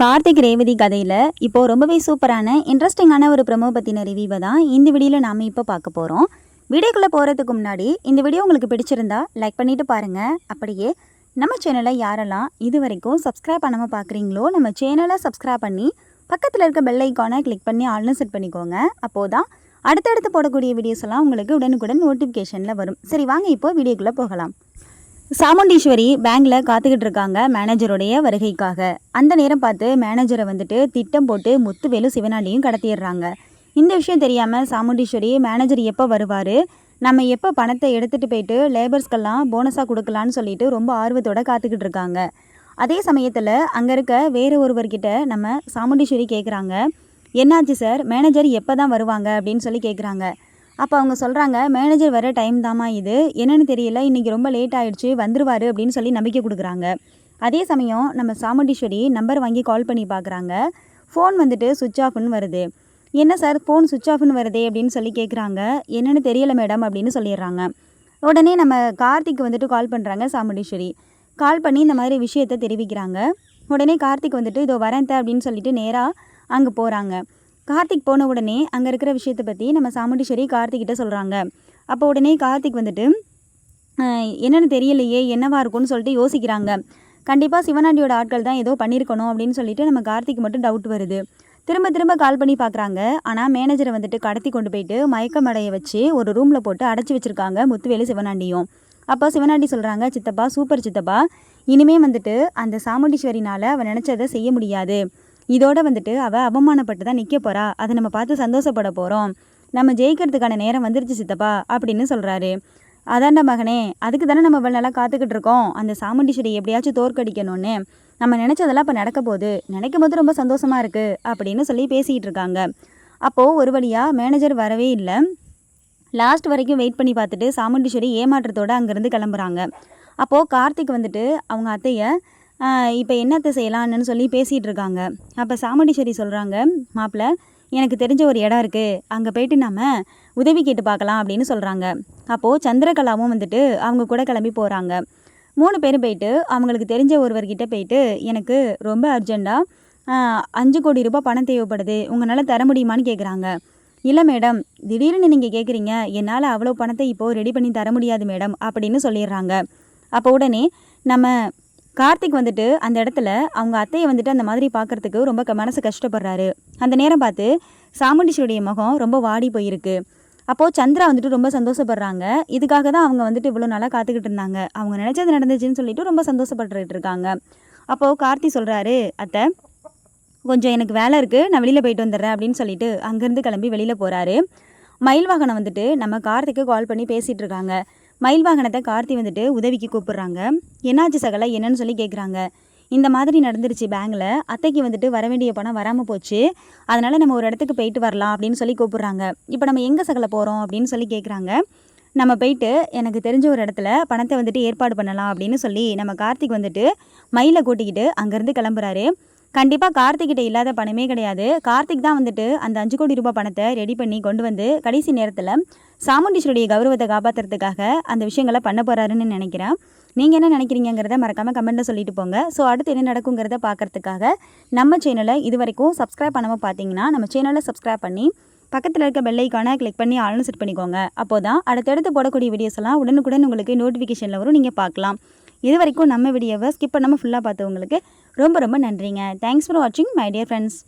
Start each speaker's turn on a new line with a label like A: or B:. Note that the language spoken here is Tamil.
A: கார்த்திக் ரேவதி கதையில் இப்போது ரொம்பவே சூப்பரான இன்ட்ரெஸ்டிங்கான ஒரு ப்ரமோ பற்றின ரிவியூவை தான் இந்த வீடியோவில் நாம் இப்போ பார்க்க போகிறோம் வீடியோக்குள்ளே போகிறதுக்கு முன்னாடி இந்த வீடியோ உங்களுக்கு பிடிச்சிருந்தா லைக் பண்ணிவிட்டு பாருங்கள் அப்படியே நம்ம சேனலை யாரெல்லாம் இது வரைக்கும் சப்ஸ்கிரைப் பண்ணாமல் பார்க்குறீங்களோ நம்ம சேனலை சப்ஸ்கிரைப் பண்ணி பக்கத்தில் இருக்க பெல் ஐக்கானை கிளிக் பண்ணி ஆல்னு செட் பண்ணிக்கோங்க. அப்போது தான் அடுத்தடுத்து போடக்கூடிய வீடியோஸ் எல்லாம் உங்களுக்கு உடனுக்குடன் நோட்டிஃபிகேஷனில் வரும். சரி வாங்க இப்போ வீடியோக்குள்ளே போகலாம். சாமுண்டீஸ்வரி பேங்க்ல காத்துக்கிட்டு இருக்காங்க மேனேஜருடைய வருகைக்காக. அந்த நேரம் பார்த்து மேனேஜரை வந்துட்டு திட்டம் போட்டு முத்துவேலு சிவனாண்டியும் கடத்திடுறாங்க. இந்த விஷயம் தெரியாமல் சாமுண்டீஸ்வரி மேனேஜர் எப்போ வருவார்? நம்ம எப்போ பணத்தை எடுத்துகிட்டு போயிட்டு லேபர்ஸ்க்கெல்லாம் போனஸாக கொடுக்கலான்னு சொல்லிட்டு ரொம்ப ஆர்வத்தோட காத்துக்கிட்டு இருக்காங்க அதே சமயத்தில் அங்கே இருக்க வேறு ஒருவர்கிட்ட நம்ம சாமுண்டீஸ்வரி கேட்குறாங்க என்னாச்சு சார்? மேனேஜர் எப்போ தான் வருவாங்க? அப்படின்னு சொல்லி கேட்குறாங்க அப்போ அவங்க சொல்கிறாங்க மேனேஜர் வர டைம் தாம்மா இது. என்னென்னு தெரியல. இன்றைக்கி ரொம்ப லேட் ஆகிடுச்சு வந்துருவார் அப்படின்னு சொல்லி நம்பிக்கை கொடுக்குறாங்க. அதே சமயம் நம்ம சாமுண்டீஸ்வரி நம்பர் வாங்கி கால் பண்ணி பார்க்குறாங்க ஃபோன் வந்துட்டு சுவிட்ச் ஆஃப்னு வருது. என்ன சார் ஃபோன் சுவிட்ச் ஆஃப்னு வருதே அப்படின்னு சொல்லி கேட்குறாங்க என்னென்னு தெரியல மேடம் அப்படின்னு சொல்லிடுறாங்க. உடனே நம்ம கார்த்திக் வந்துட்டு கால் பண்ணுறாங்க சாமுண்டீஸ்வரி. கால் பண்ணி இந்த மாதிரி விஷயத்தை தெரிவிக்கிறாங்க. உடனே கார்த்திக் வந்துட்டு இதோ வரேன் அப்படின்னு சொல்லிட்டு நேராக அங்கே போகிறாங்க கார்த்திக் போன உடனே அங்கே இருக்கிற விஷயத்தை பற்றி நம்ம சாமுண்டீஸ்வரி கார்த்திக்கிட்ட சொல்கிறாங்க அப்போ உடனே கார்த்திக் வந்துட்டு என்னென்னு தெரியலையே என்னவா இருக்கும்னு சொல்லிட்டு யோசிக்கிறாங்க. கண்டிப்பாக சிவனாண்டியோட ஆட்கள் தான் ஏதோ பண்ணியிருக்கணும் அப்படின்னு சொல்லிட்டு நம்ம கார்த்திக் மட்டும் டவுட் வருது. திரும்ப திரும்ப கால் பண்ணி பார்க்குறாங்க ஆனால் மேனேஜரை வந்துட்டு கடத்தி கொண்டு போயிட்டு மயக்கமடைய வச்சு ஒரு ரூமில் போட்டு அடைச்சி வச்சுருக்காங்க முத்துவேலு சிவனாண்டியும். அப்போ சிவனாண்டி சொல்கிறாங்க சித்தப்பா சூப்பர் சித்தப்பா. இனிமே வந்துட்டு அந்த சாமுண்டீஸ்வரினால் அவன் நினச்சதை செய்ய முடியாது. இதோட வந்துட்டு அவள் அவமானப்பட்டு தான் நிற்க போகிறா அதை நம்ம பார்த்து சந்தோஷப்பட போகிறோம் நம்ம ஜெயிக்கிறதுக்கான நேரம் வந்துருச்சு சித்தப்பா அப்படின்னு சொல்கிறாரு அதான்டா மகனே அதுக்கு தானே நம்ம இவ்வளோ நல்லா காத்துக்கிட்டு இருக்கோம். அந்த சாமுண்டீஸ்வரி எப்படியாச்சும் தோற்கடிக்கணும்னு நம்ம நினச்சதெல்லாம் இப்போ நடக்க போகுது நினைக்கும் போது ரொம்ப சந்தோஷமாக இருக்குது அப்படின்னு சொல்லி பேசிக்கிட்டு இருக்காங்க. அப்போது ஒரு வழியாக மேனேஜர் வரவே இல்லை. லாஸ்ட் வரைக்கும் வெயிட் பண்ணி பார்த்துட்டு சாமுண்டீஸ்வரி ஏமாற்றத்தோடு அங்கேருந்து கிளம்புறாங்க. அப்போது கார்த்திக் வந்துட்டு அவங்க அத்தையை இப்போ என்னத்தை செய்யலான்னு சொல்லி பேசிகிட்டு இருக்காங்க அப்போ சாமுண்டீஸ்வரி சொல்கிறாங்க மாப்பிள்ளை எனக்கு தெரிஞ்ச ஒரு இடம் இருக்குது அங்கே போயிட்டு நம்ம உதவி கேட்டு பார்க்கலாம் அப்படின்னு சொல்கிறாங்க அப்போது சந்திரகலாவும் வந்துட்டு அவங்க கூட கிளம்பி போகிறாங்க மூணு பேரும் போயிட்டு அவங்களுக்கு தெரிஞ்ச ஒருவர்கிட்ட போயிட்டு எனக்கு ரொம்ப அர்ஜெண்ட்டாக அஞ்சு கோடி ரூபாய் பணம் தேவைப்படுது. உங்களால் தர முடியுமான்னு கேட்குறாங்க இல்லை மேடம் திடீர்னு நீங்கள் கேட்குறீங்க என்னால் அவ்வளோ பணத்தை இப்போது ரெடி பண்ணி தர முடியாது மேடம் அப்படின்னு சொல்லிடுறாங்க. அப்போ உடனே நம்ம கார்த்திக் வந்துட்டு அந்த இடத்துல அவங்க அத்தையை வந்துட்டு அந்த மாதிரி பார்க்கறதுக்கு ரொம்ப க- மனசு கஷ்டப்படுறாரு. அந்த நேரம் பார்த்து சாமுண்டீஸ்வருடைய முகம் ரொம்ப வாடி போயிருக்கு. அப்போது சந்திரா வந்துட்டு ரொம்ப சந்தோஷப்படுறாங்க. இதுக்காக தான் அவங்க வந்துட்டு இவ்வளோ நாளாக காத்துக்கிட்டு இருந்தாங்க. அவங்க நினச்சது நடந்துச்சுன்னு சொல்லிட்டு ரொம்ப சந்தோஷப்பட்டுட்டு இருக்காங்க. அப்போது கார்த்தி சொல்கிறாரு அத்தை கொஞ்சம் எனக்கு வேலை இருக்குது நான் வெளியில் போயிட்டு வந்துடுறேன் அப்படின்னு சொல்லிட்டு அங்கேருந்து கிளம்பி வெளியில் போகிறாரு மயில் வாகனம் வந்துட்டு நம்ம கார்த்திக்கு கால் பண்ணி பேசிகிட்டு இருக்காங்க. மயில் வாகனத்தை கார்த்தி வந்துட்டு உதவிக்கு கூப்பிடுறாங்க. என்னாச்சு சகல? என்னன்னு சொல்லி கேட்குறாங்க இந்த மாதிரி நடந்துருச்சு பேங்கில். அத்தைக்கு வந்துட்டு வர வேண்டிய பணம் வராமல் போச்சு. அதனால் நம்ம ஒரு இடத்துக்கு போயிட்டு வரலாம் அப்படின்னு சொல்லி கூப்பிட்றாங்க. இப்போ நம்ம எங்கே சகல போகிறோம் அப்படின்னு சொல்லி கேட்குறாங்க நம்ம போயிட்டு எனக்கு தெரிஞ்ச ஒரு இடத்துல பணத்தை வந்துட்டு ஏற்பாடு பண்ணலாம் அப்படின்னு சொல்லி நம்ம கார்த்திக் வந்துட்டு மயிலை கூட்டிக்கிட்டு அங்கேருந்து கிளம்புறாரு. கண்டிப்பாக கார்த்திக்கிட்ட இல்லாத பணமே கிடையாது. கார்த்திக் தான் வந்துட்டு அந்த அஞ்சு கோடி ரூபாய் பணத்தை ரெடி பண்ணி கொண்டு வந்து கடைசி நேரத்தில் சாமுண்டீஸ்வருடைய கௌரவத்தை காப்பாற்றுறதுக்காக அந்த விஷயங்களை பண்ண போகிறாருன்னு நினைக்கிறேன். நீங்கள் என்ன நினைக்கிறீங்கிறத மறக்காமல் கமெண்ட்டில் சொல்லிட்டு போங்க. ஸோ அடுத்து என்ன நடக்குங்கிறத பார்க்கறதுக்காக நம்ம சேனலை இது வரைக்கும் சப்ஸ்கிரைப் பண்ணாமல் பார்த்தீங்கன்னா நம்ம சேனலை சப்ஸ்கிரைப் பண்ணி பக்கத்தில் இருக்க பெல் ஐக்கானை கிளிக் பண்ணி ஆளுன்னு செட் பண்ணிக்கோங்க. அப்போ தான் அடுத்தடுத்து போடக்கூடிய வீடியோஸ் எல்லாம் உடனுக்குடன் உங்களுக்கு நோட்டிஃபிகேஷனில் வரும். நீங்கள் பார்க்கலாம். இது வரைக்கும் நம்ம வீடியோவை ஸ்கிப் பண்ணாமல் ஃபுல்லாக பார்த்தவங்களுக்கு ரொம்ப ரொம்ப நன்றிங்க. தேங்க்ஸ் ஃபார் வாட்சிங் மை டியர் ஃப்ரெண்ட்ஸ்